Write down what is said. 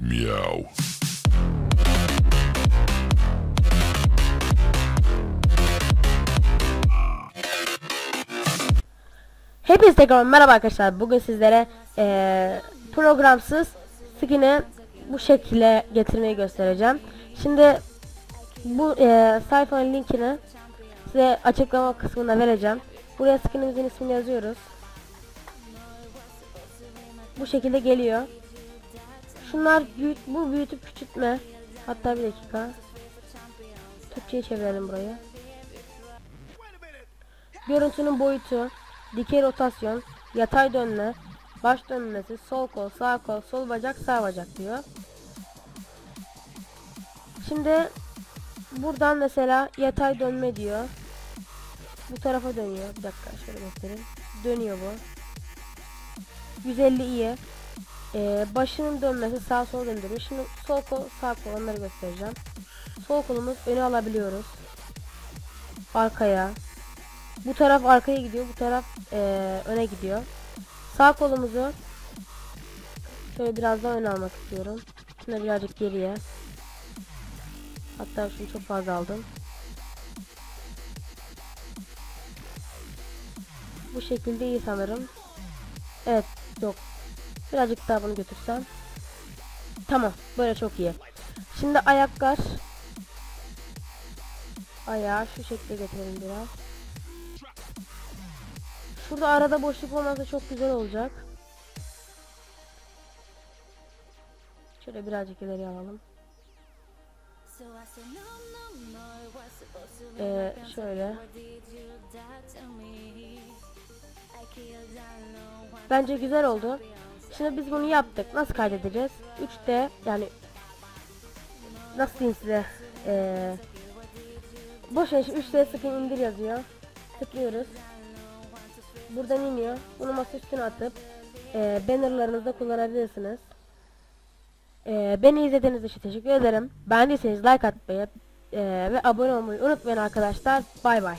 Meow. Hepinize tekrar merhaba arkadaşlar. Bugün sizlere eee, programsız skin'i bu şekilde getirmeyi göstereceğim. Şimdi bu eee sayfanın linkini size açıklama kısmında vereceğim. Buraya skin'imizin ismini yazıyoruz. Bu şekilde geliyor. Şunlar büyüt, bu büyütüp küçültme. Hatta bir dakika. Türkçe'ye çevirelim burayı. Görüntünün boyutu, dikey rotasyon, yatay dönme, baş dönmesi, sol kol, sağ kol, sol bacak, sağ bacak diyor. Şimdi buradan mesela yatay dönme diyor. Bu tarafa dönüyor. Bir dakika şöyle göstereyim. Dönüyor bu. 150 iyi. Ee, başının dönmesi sağ sol döndürüyor. Şimdi sol kol, sağ kol onları göstereceğim. Sol kolumuz öne alabiliyoruz. Arkaya, bu taraf arkaya gidiyor, bu taraf eee, öne gidiyor. Sağ kolumuzu şöyle biraz daha öne almak istiyorum. Şunu birazcık geriye. Hatta şunu çok fazla aldım. Bu şekilde iyi sanırım. Evet, yok. Birazcık daha bunu götürsem. Tamam, böyle çok iyi. Şimdi ayaklar. Ayağı şu şekilde getirelim biraz. Şurada arada boşluk olmasa çok güzel olacak. Şöyle birazcık ileri alalım. Ee, şöyle. Bence güzel oldu. Şimdi biz bunu yaptık. Nasıl kaydedeceğiz? 3D yani nasıl diyeyim size? Ee, boş şu 3D skin indir yazıyor. Tıklıyoruz. Buradan iniyor. Bunu masa üstüne atıp e, bannerlarınızda kullanabilirsiniz. E, beni izlediğiniz için teşekkür ederim. Beğendiyseniz like atmayı e, ve abone olmayı unutmayın arkadaşlar. Bay bay.